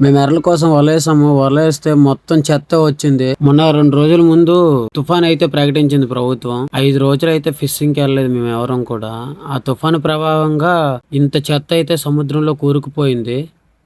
మేము ఎర్రల కోసం వలేసాము. వలేస్తే మొత్తం చెత్త వచ్చింది. మొన్న రెండు రోజుల ముందు తుఫాన్ అయితే ప్రకటించింది ప్రభుత్వం. ఐదు రోజులు అయితే ఫిషింగ్కి వెళ్ళలేదు మేము ఎవరం కూడా. ఆ తుఫాను ప్రభావంగా ఇంత చెత్త అయితే సముద్రంలో కూరుకుపోయింది.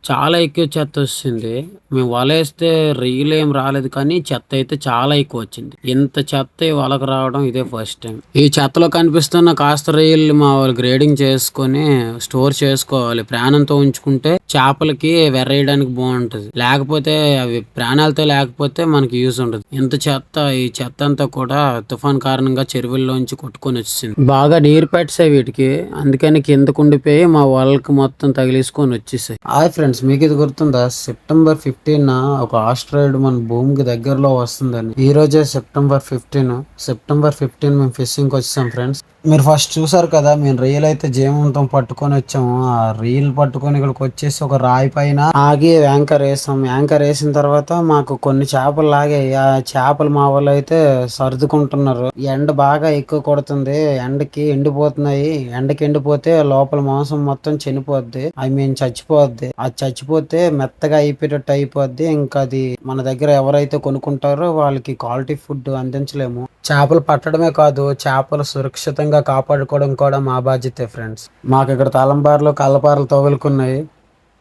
చాలా ఎక్కువ చెత్త వచ్చింది. మేము వలేస్తే రీలు ఏం రాలేదు కానీ చెత్త అయితే చాలా ఎక్కువ వచ్చింది. ఇంత చెత్త వలకు రావడం ఇదే ఫస్ట్ టైం ఈ చెత్తలో కనిపిస్తున్న కాస్త రొయ్యలు మా వాళ్ళు గ్రేడింగ్ చేసుకొని స్టోర్ చేసుకోవాలి. ప్రాణంతో ఉంచుకుంటే చేపలకి వెర్రేయడానికి బాగుంటది. లేకపోతే అవి ప్రాణాలతో లేకపోతే మనకి యూజ్ ఉండదు. ఇంత చెత్త ఈ చెత్త అంతా కూడా తుఫాన్ కారణంగా చెరువుల్లోంచి కొట్టుకొని వచ్చింది. బాగా నీరు పెట్టాయి వీటికి. అందుకని కిందకు ఉండిపోయి మా వాళ్ళకి మొత్తం తగిలేసుకొని వచ్చేసాయి. హాయ్ ఫ్రెండ్స్ మీకు ఇది గుర్తుందా? సెప్టెంబర్ ఫిఫ్టీన్ ఒక ఆస్ట్రాయిడ్ మన భూమికి దగ్గరలో వస్తుందని ఈ రోజే సెప్టెంబర్ ఫిఫ్టీన్. సెప్టెంబర్ ఫిఫ్టీన్ మేము ఫిషింగ్ వచ్చాం ఫ్రెండ్స్. మీరు ఫస్ట్ చూసారు కదా మేము రీల్ అయితే జీవంతం పట్టుకొని వచ్చాము. ఆ రీల్ పట్టుకొని ఇక్కడికి వచ్చేసి ఒక రాయి పైన ఆగి యాంకర్ వేసాం. యాంకర్ వేసిన తర్వాత మాకు కొన్ని చేపలు లాగాయి. ఆ చేపలు మా వాళ్ళు అయితే సర్దుకుంటున్నారు. ఎండ బాగా ఎక్కువ కొడుతుంది. ఎండకి ఎండిపోతున్నాయి. ఎండకి ఎండిపోతే లోపల మాంసం మొత్తం చనిపోద్ది. I mean చచ్చిపోద్ది. అది చచ్చిపోతే మెత్తగా అయిపోయేటట్టు అయిపోద్ది. ఇంకా అది మన దగ్గర ఎవరైతే కొనుక్కుంటారో వాళ్ళకి క్వాలిటీ ఫుడ్ అందించలేము. చేపలు పట్టడమే కాదు చేపలు సురక్షితంగా కాపాడుకోవడం కూడా మా బాధ్యతే ఫ్రెండ్స్ మాకు ఇక్కడ తలంబార్లు కళ్ళపారలు తగులుకున్నాయి.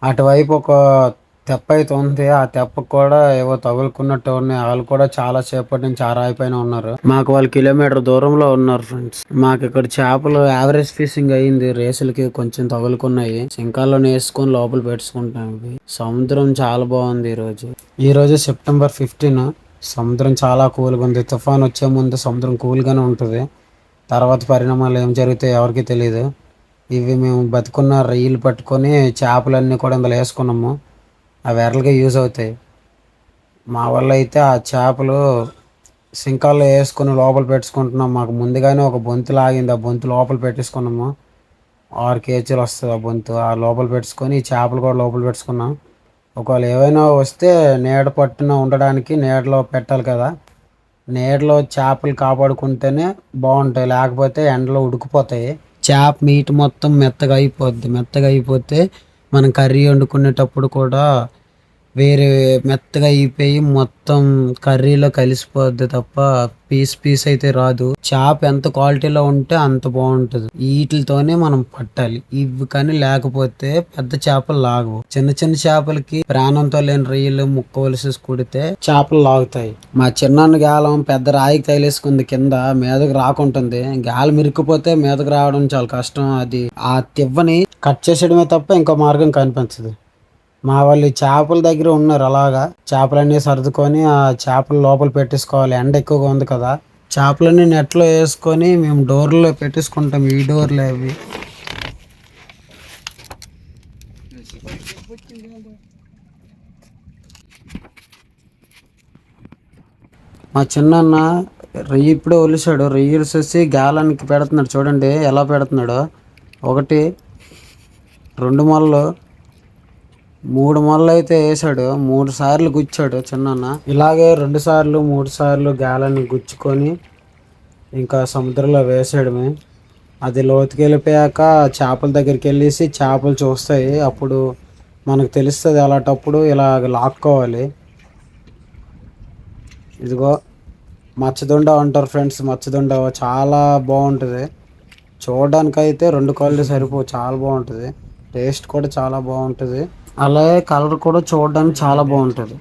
అటువైపు ఒక తెప్ప అయితే ఉంది. ఆ తెప్ప కూడా ఏవో తగులుకున్నట్టు ఉన్నాయి. వాళ్ళు కూడా చాలా సేపటి నుంచి ఆ ఉన్నారు. మాకు వాళ్ళు కిలోమీటర్ దూరంలో ఉన్నారు ఫ్రెండ్స్ మాకు ఇక్కడ చేపలు యావరేజ్ ఫిషింగ్ అయింది. రేసులకి కొంచెం తగులుకున్నాయి. సింకాల్లో వేసుకొని లోపల పెట్టుకుంటాం. సముద్రం చాలా బాగుంది ఈ రోజు ఈ రోజు సెప్టెంబర్ ఫిఫ్టీన్ సముద్రం చాలా కూల్గా ఉంది. తుఫాన్ వచ్చే ముందు సముద్రం కూల్గానే ఉంటుంది. తర్వాత పరిణామాలు ఏం జరుగుతాయో ఎవరికి తెలియదు ఇవి మేము బతుకున్న రొయ్యలు పట్టుకొని చేపలన్నీ కూడా ఇందులో వేసుకున్నాము. అవి ఎర్రలుగా యూజ్ అవుతాయి. మా వల్ల అయితే ఆ చేపలు సింకాల్లో వేసుకుని లోపల పెట్టుకుంటున్నాం. మాకు ముందుగానే ఒక బొంతు లాగింది. ఆ బొంతు లోపల పెట్టేసుకున్నాము. ఆరు కేజీలు వస్తుంది ఆ బొంతు. ఆ లోపల పెట్టుకొని ఈ చేపలు కూడా లోపల పెట్టుకున్నాం. ఒకవేళ ఏవైనా వస్తే నీడ పట్టున ఉండడానికి నీడలో పెట్టాలి కదా. నీడలో చేపలు కాపాడుకుంటేనే బాగుంటాయి. లేకపోతే ఎండలో ఉడికిపోతాయి. చేప మీట్ మొత్తం మెత్తగా అయిపోద్ది. మెత్తగా అయిపోతే మనం కర్రీ వండుకునేటప్పుడు కూడా వేరే మెత్తగా అయిపోయి మొత్తం కర్రీలో కలిసిపోద్ది తప్ప పీస్ పీస్ అయితే రాదు. చేప ఎంత క్వాలిటీలో ఉంటే అంత బాగుంటుంది. వీటితోనే మనం పట్టాలి. ఇవి కానీ లేకపోతే పెద్ద చేపలు లాగవు. చిన్న చిన్న చేపలకి ప్రాణంతో లేని రొయ్యలు ముక్కవలసి కుడితే చేపలు లాగుతాయి. మా చిన్నాన్న గాలం పెద్ద రాయికి తగిలేసుకుంది కింద మీదకి రాకుంటుంది. గాలం ఇరుక్కుపోతే మీదకి రావడం చాలా కష్టం. అది ఆ తివ్వని కట్ చేసేయడమే తప్ప ఇంకో మార్గం కనిపించదు. మా వాళ్ళు చేపల దగ్గర ఉన్నారు అలాగా. చేపలన్నీ సర్దుకొని ఆ చేపలు లోపల పెట్టేసుకోవాలి. ఎండ ఎక్కువగా ఉంది కదా. చేపలన్నీ నెట్లో వేసుకొని మేము డోర్లో పెట్టేసుకుంటాం. ఈ డోర్లు అవి. మా చిన్నన్న రొయ్యి ఇప్పుడే ఒలిసాడు. రొయ్యి వచ్చేసి గాలానికి పెడుతున్నాడు. చూడండి ఎలా పెడుతున్నాడు. ఒకటి రెండు మొలలు మూడు మొలలు అయితే వేసాడు. మూడు సార్లు గుచ్చాడు చిన్నన్న. ఇలాగే రెండు సార్లు మూడు సార్లు గాలని గుచ్చుకొని ఇంకా సముద్రంలో వేసాడమే అది లోతుకి వెళ్ళిపోయాక చేపల దగ్గరికి వెళ్ళేసి చేపలు చూస్తాయి. అప్పుడు మనకు తెలుస్తుంది అలాంటప్పుడు ఇలా లాక్కోవాలి. ఇదిగో మచ్చదుండ అంటారు ఫ్రెండ్స్. మచ్చదుండ చాలా బాగుంటుంది. చూడడానికైతే రెండు కాళ్ళు సరిపో చాలా బాగుంటుంది. టేస్ట్ కూడా చాలా బాగుంటుంది. అలాగే కలర్ కూడా చూడడానికి చాలా బాగుంటుంది.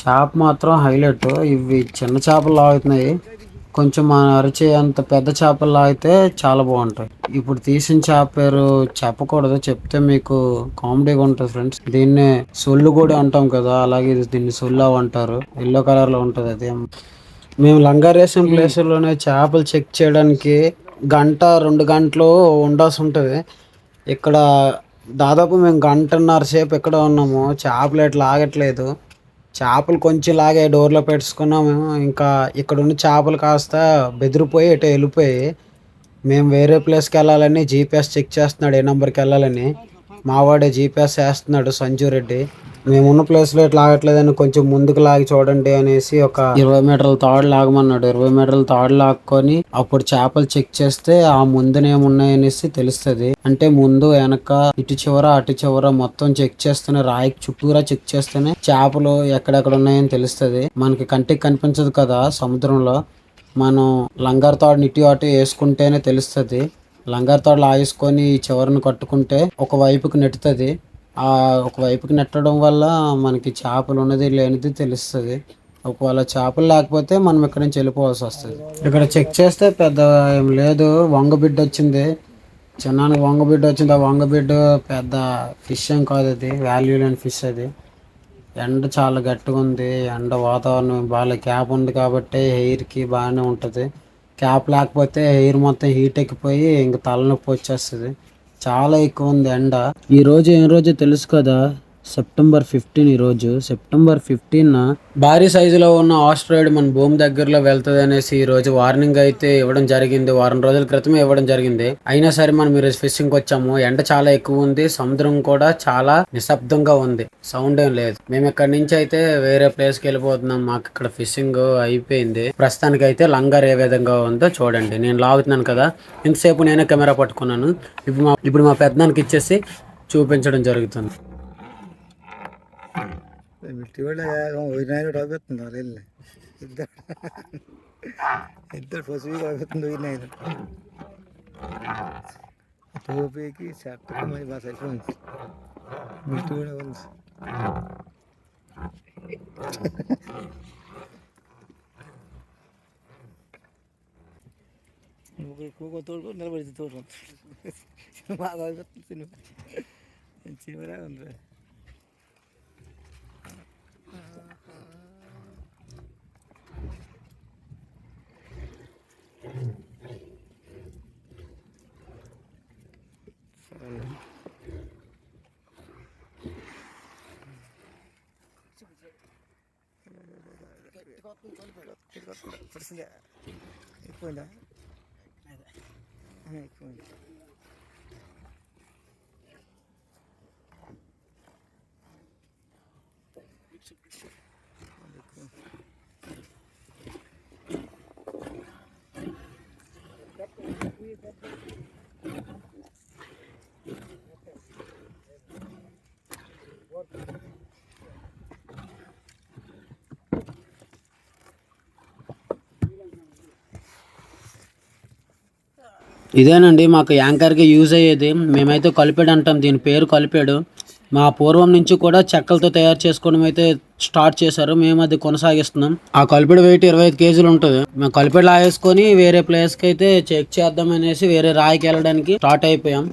చేప మాత్రం హైలైట్. ఇవి చిన్న చేపలు లాగుతున్నాయి. కొంచెం మన అరిచే అంత పెద్ద చేపలు లాగితే చాలా బాగుంటాయి. ఇప్పుడు తీసిన చేప పేరు చెప్పకూడదు. చెప్తే మీకు కామెడీగా ఉంటుంది ఫ్రెండ్స్. దీన్ని సొల్లు కూడా అంటాం కదా. అలాగే ఇది దీన్ని సొల్లావు అంటారు. ఎల్లో కలర్లో ఉంటుంది అది. మేము లంగారేసిన ప్లేసుల్లోనే చేపలు చెక్ చేయడానికి గంట రెండు గంటలు ఉండాల్సి ఉంటుంది. ఇక్కడ దాదాపు మేము గంటన్నర సేపు ఎక్కడ ఉన్నాము. చేపలు ఎట్లా ఆగట్లేదు చేపలు కొంచెం లాగే డోర్లో పెట్టుకున్నాము ఇంకా ఇక్కడ ఉన్న చేపలు కాస్త బెదిరిపోయి ఇటు వెళ్ళిపోయి మేము వేరే ప్లేస్కి వెళ్ళాలని జీపీఎస్ చెక్ చేస్తున్నాడు ఏ నెంబర్కి వెళ్ళాలని. మావాడే జీపీఎస్ వేస్తున్నాడు సంజు రెడ్డి. మేమున్న ప్లేస్లో ఇట్లా ఆగట్లేదని కొంచెం ముందుకు లాగి చూడండి అనేసి ఒక ఇరవై మీటర్ల తాడు లాగమన్నాడు. ఇరవై మీటర్ల తాడు లాక్కొని అప్పుడు చేపలు చెక్ చేస్తే ఆ ముందునేమున్నాయనేసి తెలుస్తుంది. అంటే ముందు వెనక ఇటు చివర అటు చివర మొత్తం చెక్ చేస్తేనే రాయి చుట్టూరా చెక్ చేస్తేనే చేపలు ఎక్కడెక్కడ ఉన్నాయని తెలుస్తుంది. మనకి కంటికి కనిపించదు కదా సముద్రంలో. మనం లంగర్ తాడుని ఇటు అటు వేసుకుంటేనే తెలుస్తది. లంగర్ తాడు లాగేసుకొని చివరిని కట్టుకుంటే ఒక వైపుకి నెట్టుతుంది. ఒకవైపుకి ఒక వైపుకి నెట్టడం వల్ల మనకి చేపలు ఉన్నది లేనిది తెలుస్తుంది. ఒకవేళ చేపలు లేకపోతే మనం ఇక్కడ నుంచి వెళ్ళిపోవాల్సి వస్తుంది. ఇక్కడ చెక్ చేస్తే పెద్ద ఏం లేదు వంగ బిడ్డ వచ్చింది. చిన్నానికి వంగ బిడ్డ వచ్చింది. ఆ వంగ బిడ్డ పెద్ద ఫిష్ ఏం కాదు అది వాల్యూ లేని ఫిష్ అది. ఎండ చాలా గట్టిగా ఉంది. ఎండ వాతావరణం బాగా క్యాప్ ఉంది కాబట్టి హెయిర్కి బాగానే ఉంటుంది. క్యాప్ లేకపోతే హెయిర్ మొత్తం హీట్ ఎక్కిపోయి ఇంక తలనొప్పి వచ్చేస్తుంది. చాలా ఎక్కువ ఉంది ఎండ. ఈ రోజు ఏం రోజు తెలుసు కదా? సెప్టెంబర్ ఫిఫ్టీన్ ఈ రోజు. సెప్టెంబర్ ఫిఫ్టీన్ భారీ సైజులో ఉన్న ఆస్ట్రాయిడ్ మన భూమి దగ్గరలో వెళ్తుంది అనేసి ఈ రోజు వార్నింగ్ అయితే ఇవ్వడం జరిగింది. వారం రోజుల క్రితమే ఇవ్వడం జరిగింది. అయినా సరే మనం ఈరోజు ఫిషింగ్ వచ్చాము. ఎండ చాలా ఎక్కువ ఉంది. సముద్రం కూడా చాలా నిశ్శబ్దంగా ఉంది. సౌండ్ ఏం లేదు. మేము ఇక్కడ నుంచి అయితే వేరే ప్లేస్కి వెళ్ళిపోతున్నాం. మాకు ఇక్కడ ఫిషింగ్ అయిపోయింది. ప్రస్తుతానికి అయితే లంగర్ ఏ విధంగా ఉందో చూడండి. నేను లాగుతున్నాను కదా. ఇంతసేపు నేనే కెమెరా పట్టుకున్నాను. ఇప్పుడు మా ఇప్పుడు మా పెద్దనానికి ఇచ్చేసి చూపించడం జరుగుతుంది. ಬಿಟ್ಟು ಒಳ್ಳೆ ಒಯ್ನಾರು ಆಗುತ್ತಂದು ಅವರೆಲ್ಲ ಇದ್ದ ಇದ್ದರು ಫಸ್ವಿಗೆ ಆಗುತ್ತಂದು ಒಯ್ನಾರು ಟೋಪಿಗೆ ಶರ್ಟ್ ಮೈ ಬಾಸ್ ಐಫೋನ್ ಬಿಟ್ಟು ಕೂಡ ಒಂದು ಕೂಗೋ ತೋಡ್ಕೊಂಡು ನಿಲಬಡಿಸಿ ತೋಡ್ರು ಆಗುತ್ತೆ ಸಿನಿಮಾ ಚಿವರ ಅಂದ್ರೆ పడిసిందా ఎక్కువైందా ఎక్కువైంది ఇదేనండి మాకు యాంకర్కి యూజ్ అయ్యేది. మేమైతే కలిపాడు అంటాం దీని పేరు కలిపాడు. మా పూర్వం నుంచి కూడా చెక్కలతో తయారు చేసుకోవడం అయితే స్టార్ట్ చేశారు. మేము అది కొనసాగిస్తున్నాం. ఆ కలిపిడి వెయిట్ ఇరవై ఐదు కేజీలు ఉంటుంది. మేము కలిపిడి లాగేసుకొని వేరే ప్లేస్కి అయితే చెక్ చేద్దాం అనేసి వేరే రాయికి వెళ్ళడానికి స్టార్ట్ అయిపోయాం.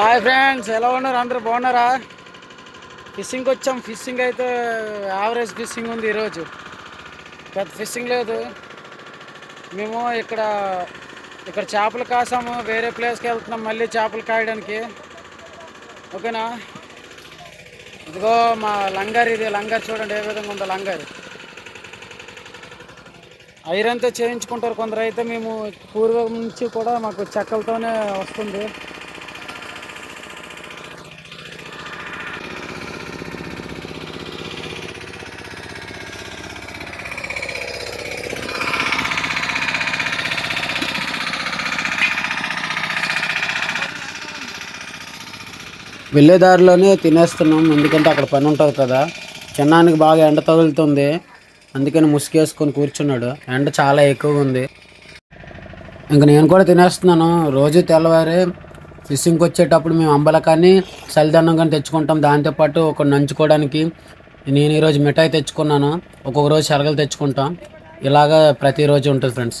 హాయ్ ఫ్రెండ్స్ ఎలా ఉన్నారు? అందరు బాగున్నారా? ఫిషింగ్ వచ్చాం. ఫిషింగ్ అయితే యావరేజ్ ఫిషింగ్ ఉంది ఈరోజు. పెద్ద ఫిషింగ్ లేదు. మేము ఇక్కడ ఇక్కడ చేపలు కాసాము. వేరే ప్లేస్కి వెళ్తున్నాం. మళ్ళీ చేపలు కాయడానికి. ఓకేనా? ఇదిగో మా లంగర్ ఇది. లంగర్ చూడండి. ఏ విధంగా ఉందో లంగర్. ఐరన్తో చేయించుకుంటారు కొందరు. అయితే మేము పూర్వం నుంచి కూడా మాకు చెక్కలతోనే వస్తుంది. వెళ్ళే దారిలోనే తినేస్తున్నాం. ఎందుకంటే అక్కడ పని ఉంటుంది కదా. చిన్నానికి బాగా ఎండ తగులుతుంది. అందుకని ముసుగేసుకొని కూర్చున్నాడు. ఎండ చాలా ఎక్కువగా ఉంది. ఇంకా నేను కూడా తినేస్తున్నాను. రోజు తెల్లవారి ఫిషింగ్కి వచ్చేటప్పుడు మేము అంబల కానీ చలిదన్నం కానీ తెచ్చుకుంటాం దాంతోపాటు ఒక నంచుకోవడానికి నేను ఈరోజు మిఠాయి తెచ్చుకున్నాను. ఒక్కొక్క రోజు శరగలు తెచ్చుకుంటాం. ఇలాగా ప్రతిరోజు ఉంటుంది ఫ్రెండ్స్.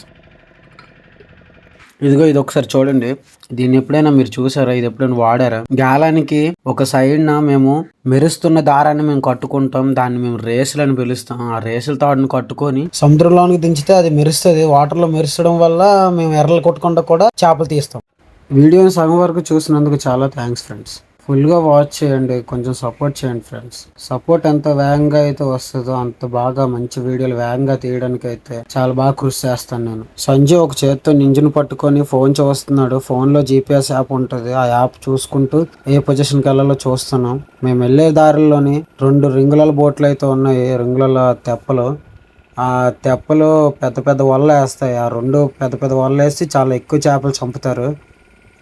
ఇదిగో ఇది ఒకసారి చూడండి. దీన్ని ఎప్పుడైనా మీరు చూసారా? ఇది ఎప్పుడైనా వాడారా? గాలానికి ఒక సైడ్ న మేము మెరుస్తున్న దారాన్ని మేము కట్టుకుంటాం. దాన్ని మేము రేసులు అని పిలుస్తాం. ఆ రేసుల తాడుని కట్టుకొని సముద్రంలోనికి దించితే అది మెరుస్తుంది. వాటర్లో మెరుస్తడం వల్ల మేము ఎర్రలు కొట్టుకుంటా కూడా చేపలు తీస్తాం. వీడియోని సగం వరకు చూసినందుకు చాలా థ్యాంక్స్ ఫ్రెండ్స్. ఫుల్గా వాచ్ చేయండి కొంచెం సపోర్ట్ చేయండి ఫ్రెండ్స్. సపోర్ట్ ఎంత వేగంగా అయితే వస్తుందో అంత బాగా మంచి వీడియోలు వేగంగా తీయడానికి అయితే చాలా బాగా కృషి చేస్తాను నేను. సంజయ్ ఒక చేత్తో నింజును పట్టుకొని ఫోన్ చూస్తున్నాడు. ఫోన్లో జీపీఎస్ యాప్ ఉంటుంది. ఆ యాప్ చూసుకుంటూ ఏ పొజిషన్కి వెళ్ళాలో చూస్తున్నాం. మేము వెళ్ళే దారిలోని రెండు రింగుల బోట్లు అయితే ఉన్నాయి. రింగుల తెప్పలు ఆ తెప్పలు పెద్ద పెద్ద వలలు వేస్తాయి. ఆ రెండు పెద్ద పెద్ద వలలు వేసి చాలా ఎక్కువ చేపలు చంపుతారు.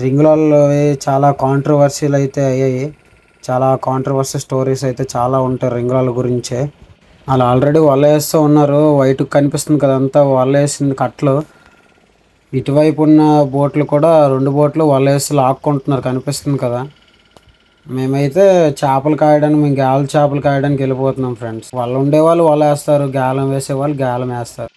రింగులలో చాలా కాంట్రవర్సీలు అయితే అయ్యాయి. చాలా కాంట్రవర్సీ స్టోరీస్ అయితే చాలా ఉంటాయి రింగులాల గురించే. వాళ్ళు ఆల్రెడీ వల వేస్తూ ఉన్నారు. వైట్ కనిపిస్తుంది కదా అంతా వల వేసింది కట్లు ఇటువైపు ఉన్న బోట్లు కూడా రెండు బోట్లు వల వేసి లాక్కుంటున్నారు కనిపిస్తుంది కదా. మేమైతే చేపలు కాయడానికి మేము గాలి చేపలు కాయడానికి వెళ్ళిపోతున్నాం ఫ్రెండ్స్ వాళ్ళు ఉండేవాళ్ళు వల వేస్తారు గాలం వేసే వాళ్ళు గాలం వేస్తారు.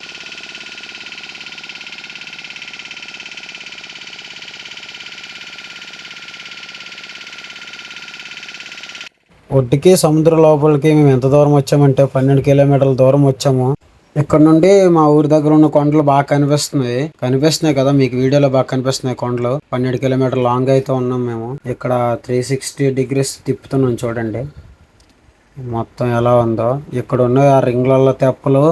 ఒడ్డుకి సముద్ర లోపలికి మేము ఎంత దూరం వచ్చామంటే పన్నెండు కిలోమీటర్ల దూరం వచ్చాము. ఇక్కడ నుండి మా ఊరి దగ్గర ఉన్న కొండలు బాగా కనిపిస్తున్నాయి. కనిపిస్తున్నాయి కదా మీకు వీడియోలో బాగా కనిపిస్తున్నాయి కొండలు. పన్నెండు కిలోమీటర్ లాంగ్ అయితే ఉన్నాం మేము. ఇక్కడ త్రీ సిక్స్టీ డిగ్రీస్ తిప్పుతున్నాం చూడండి. మొత్తం ఎలా ఉందో. ఇక్కడ ఉన్న ఆ రింగ్లలో తెప్పలు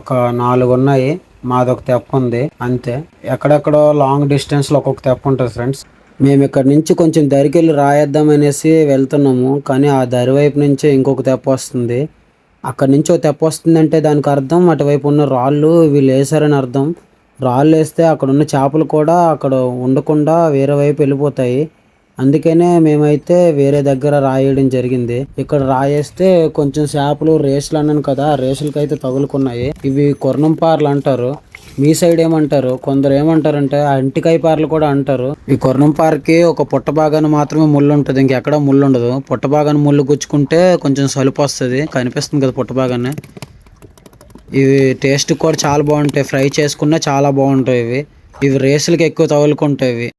ఒక నాలుగు ఉన్నాయి. మాది ఒక తెప్ప ఉంది. అంతే. ఎక్కడెక్కడో లాంగ్ డిస్టెన్స్లో ఒక్కొక్క తెప్ప ఉంటుంది ఫ్రెండ్స్ మేము ఇక్కడ నుంచి కొంచెం దరికెళ్ళి రాయేద్దాం అనేసి వెళ్తున్నాము కానీ ఆ దరి వైపు నుంచే ఇంకొక తెప్ప వస్తుంది. అక్కడి నుంచి ఒక తెప్ప వస్తుందంటే దానికి అర్థం అటువైపు ఉన్న రాళ్ళు వీళ్ళు వేసారని అర్థం. రాళ్ళు వేస్తే అక్కడ ఉన్న చేపలు కూడా అక్కడ ఉండకుండా వేరే వైపు వెళ్ళిపోతాయి. అందుకనే మేమైతే వేరే దగ్గర రాయడం జరిగింది. ఇక్కడ రాయేస్తే కొంచెం చేపలు రేసులు అన్నాను కదా రేసులకైతే రేసులకి అయితే తగులుకున్నాయి. ఇవి కొర్ణం పార్లు అంటారు. మీ సైడ్ ఏమంటారు? కొందరు ఏమంటారంటే ఆ అంటికాయ పార్లు కూడా అంటారు. ఈ కొర్ణం పార్కి ఒక పుట్ట భాగాన్ని మాత్రమే ముళ్ళు ఉంటుంది ఇంకెక్కడ ముళ్ళు ఉండదు పుట్ట భాగాన్ని ముళ్ళు గుచ్చుకుంటే కొంచెం సలుపు వస్తుంది. కనిపిస్తుంది కదా పుట్ట భాగాన్ని ఇవి టేస్ట్ కూడా చాలా బాగుంటాయి. ఫ్రై చేసుకున్నా చాలా బాగుంటాయి ఇవి. ఇవి రేసులకి ఎక్కువ తగులుకుంటాయి ఇవి.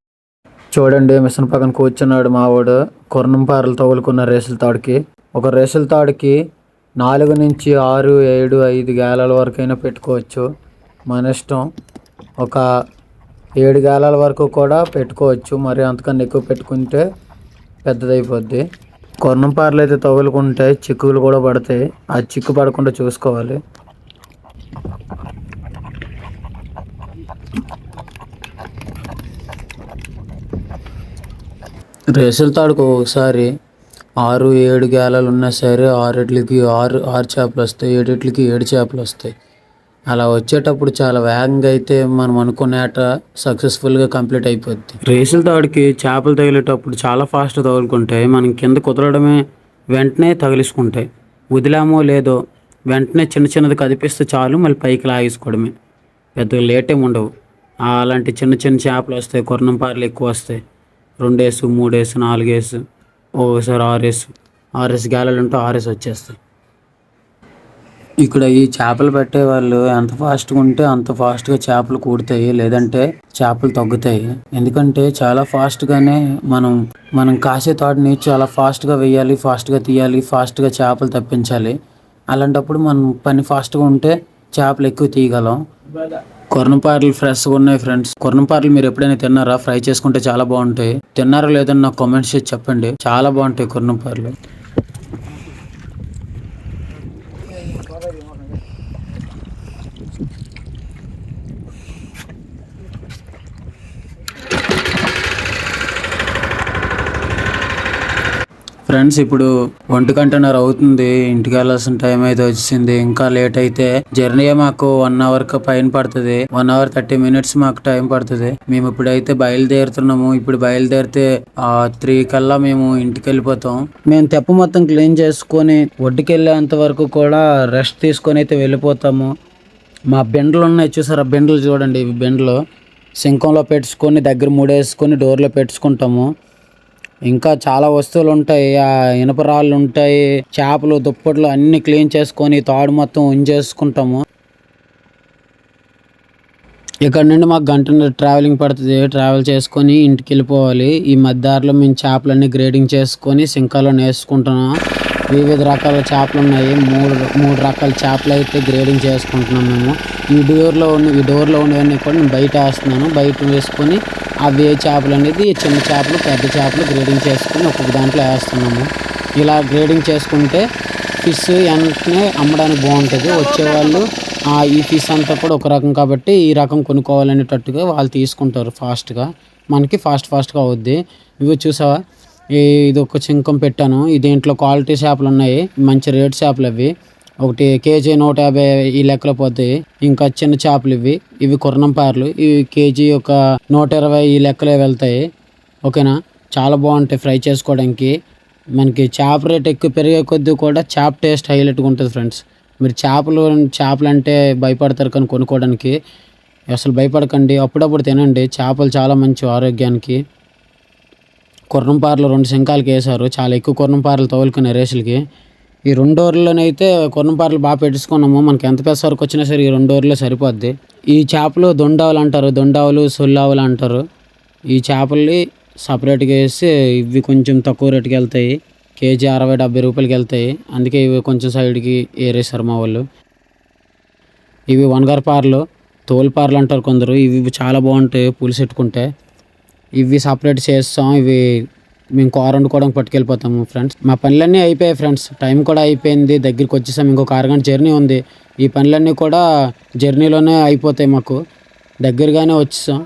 చూడండి మిషన్ పక్కన కూర్చున్నాడు మావాడు కొర్ణంపారలు తగులుకున్న రేసుల తాడుకి. ఒక రేసుల తాడుకి నాలుగు నుంచి ఆరు ఏడు ఐదు గేలల వరకైనా పెట్టుకోవచ్చు. మన ఇష్టం. ఒక ఏడు గాలాల వరకు కూడా పెట్టుకోవచ్చు. మరి అంతకన్నా ఎక్కువ పెట్టుకుంటే పెద్దదైపోద్ది. కొర్ణంపారలు అయితే తగులుకుంటే చిక్కులు కూడా పడతాయి. ఆ చిక్కు పడకుండా చూసుకోవాలి. రేసుల తాడుకు ఒకసారి ఆరు ఏడు గేలాలు ఉన్నా సరే ఆరుట్లకి ఆరు ఆరు చేపలు వస్తాయి. ఏడిట్లకి ఏడు చేపలు వస్తాయి. అలా వచ్చేటప్పుడు చాలా వేగంగా అయితే మనం అనుకున్న ఆట సక్సెస్ఫుల్గా కంప్లీట్ అయిపోద్ది. రేసుల తాడికి చేపలు తగిలేటప్పుడు చాలా ఫాస్ట్ తగులుకుంటాయి మనం కింద కుదరడమే వెంటనే తగిలిసుకుంటాయి. వదిలామో లేదో వెంటనే చిన్న చిన్నది కదిపిస్తే చాలు మళ్ళీ పైకి లాగేసుకోవడమే. పెద్దగా లేట్ ఏమి ఉండవు. అలాంటి చిన్న చిన్న చేపలు వస్తాయి కొర్ణం పార్లు ఎక్కువ వస్తాయి. రెండేసు మూడేసు నాలుగేసు ఒకసారి ఆరేసు. ఆర్ఎస్ గాలాలు ఉంటే ఆర్ఎస్ వచ్చేస్తాయి. ఇక్కడ ఈ చేపలు పెట్టే వాళ్ళు ఎంత ఫాస్ట్గా ఉంటే అంత ఫాస్ట్గా చేపలు కూడతాయి లేదంటే చేపలు తగ్గుతాయి. ఎందుకంటే చాలా ఫాస్ట్గానే మనం మనం కాసే తోటని చాలా ఫాస్ట్గా వేయాలి ఫాస్ట్గా తీయాలి ఫాస్ట్గా చేపలు తప్పించాలి. అలాంటప్పుడు మనం పని ఫాస్ట్గా ఉంటే చేపలు ఎక్కువ తీయగలం. కొర్ణపారలు ఫ్రెష్గా ఉన్నాయి ఫ్రెండ్స్ కొర్ణపారలు మీరు ఎప్పుడైనా తిన్నారా? ఫ్రై చేసుకుంటే చాలా బాగుంటాయి. తిన్నారా లేదని నాకు కామెంట్స్ చేసి చెప్పండి. చాలా బాగుంటాయి కొర్ణపారలు ఫ్రెండ్స్ ఇప్పుడు ఒంటి గంటన్నర అవుతుంది. ఇంటికి వెళ్ళాల్సిన టైం అయితే వచ్చింది. ఇంకా లేట్ అయితే జర్నీ మాకు వన్ అవర్ పైన పడుతుంది. వన్ అవర్ థర్టీ మినిట్స్ మాకు టైం పడుతుంది. మేము ఇప్పుడైతే బయలుదేరుతున్నాము. ఇప్పుడు బయలుదేరితే ఆ త్రీ కల్లా మేము ఇంటికి వెళ్ళిపోతాం. మేము తెప్ప మొత్తం క్లీన్ చేసుకొని ఒడ్డుకి వెళ్ళేంత వరకు కూడా రెస్ట్ తీసుకొని అయితే వెళ్ళిపోతాము. మా బెండలు ఉన్నాయి చూసారా? బెండలు చూడండి ఇవి బెండలు. సింకంలో పెట్టుకొని దగ్గర ముడేసుకొని డోర్లో పెట్టుకుంటాము. ఇంకా చాలా వస్తువులు ఉంటాయి ఆ ఇనుప రాళ్ళు ఉంటాయి చేపలు దుప్పట్లు అన్ని క్లీన్ చేసుకొని తాడు మొత్తం ఉంచేసుకుంటాము. ఇక్కడ నుండి మాకు గంట ట్రావెలింగ్ పడుతుంది. ట్రావెల్ చేసుకొని ఇంటికి వెళ్ళిపోవాలి ఈ మధ్యదారిలో మేము చేపలన్నీ గ్రేడింగ్ చేసుకొని సింకాలో నేర్చుకుంటున్నాం వివిధ రకాల చేపలు ఉన్నాయి. మూడు మూడు రకాల చేపలు అయితే గ్రేడింగ్ చేసుకుంటున్నాం మేము. ఈ డోర్లో ఉన్న ఈ డోర్లో ఉన్నవన్నీ కూడా నేను బయట వేస్తున్నాను. బయట వేసుకొని అవి ఏ చేపలు అనేది చిన్న చేపలు పెద్ద చేపలు గ్రేడింగ్ చేసుకొని ఒక్కొక్క దాంట్లో వేస్తున్నాము. ఇలా గ్రేడింగ్ చేసుకుంటే ఫిష్ వెంటనే అమ్మడానికి బాగుంటుంది. వచ్చేవాళ్ళు ఈ ఫిష్ అంతా కూడా ఒక రకం కాబట్టి ఈ రకం కొనుక్కోవాలనేటట్టుగా వాళ్ళు తీసుకుంటారు ఫాస్ట్గా మనకి ఫాస్ట్ ఫాస్ట్గా అవుద్ది. ఇవి చూసావా? ఇది ఒక చింకం పెట్టాను. దీంట్లో క్వాలిటీ చేపలు ఉన్నాయి. మంచి రేట్ చేపలు అవి. ఒకటి కేజీ నూట యాభై ఈ లెక్కలో పోతాయి. ఇంకా చిన్న చేపలు ఇవి. ఇవి కుర్రంపార్లు ఇవి కేజీ ఒక నూట ఇరవై ఈ లెక్కలో వెళ్తాయి. ఓకేనా? చాలా బాగుంటాయి ఫ్రై చేసుకోవడానికి. మనకి చేప రేట్ ఎక్కువ పెరిగే కొద్దీ కూడా చేప టేస్ట్ హైలైట్గా ఉంటుంది ఫ్రెండ్స్. మీరు చేపలు చేపలు అంటే భయపడతారు కానీ కొనుక్కోవడానికి. అసలు భయపడకండి. అప్పుడప్పుడు తినండి. చేపలు చాలా మంచి ఆరోగ్యానికి. కుర్రంపారలు రెండు శంఖాలకి వేశారు. చాలా ఎక్కువ కుర్రంపారలు తోలుకునే రేసులకి. ఈ రెండు ఓవర్లలోనైతే కుర్రంపారలు బాగా పెట్టించుకున్నాము మనకి ఎంత పెద్ద వరకు వచ్చినా సరే ఈ రెండు ఓవర్లో సరిపోద్ది. ఈ చేపలు దొండావులు అంటారు. దొండావులు సొల్లావులు అంటారు. ఈ చేపల్ని సపరేట్గా వేసి ఇవి కొంచెం తక్కువ రేటుకి వెళ్తాయి. కేజీ అరవై డెబ్బై రూపాయలకి వెళ్తాయి. అందుకే ఇవి కొంచెం సైడ్కి ఏరేసారు మా వాళ్ళు. ఇవి వనగరపారలు తోలుపారలు అంటారు కొందరు. ఇవి చాలా బాగుంటాయి పులుసు పెట్టుకుంటే. ఇవి సపరేట్ చేస్తాం ఇవి మేము కార్ వండుకోవడానికి పట్టుకెళ్ళిపోతాము ఫ్రెండ్స్ మా పనులన్నీ అయిపోయాయి ఫ్రెండ్స్ టైం కూడా అయిపోయింది దగ్గరికి వచ్చేసాం ఇంకొక అరగంట జర్నీ ఉంది. ఈ పనులన్నీ కూడా జర్నీలోనే అయిపోతాయి మాకు. దగ్గరగానే వచ్చేసాం.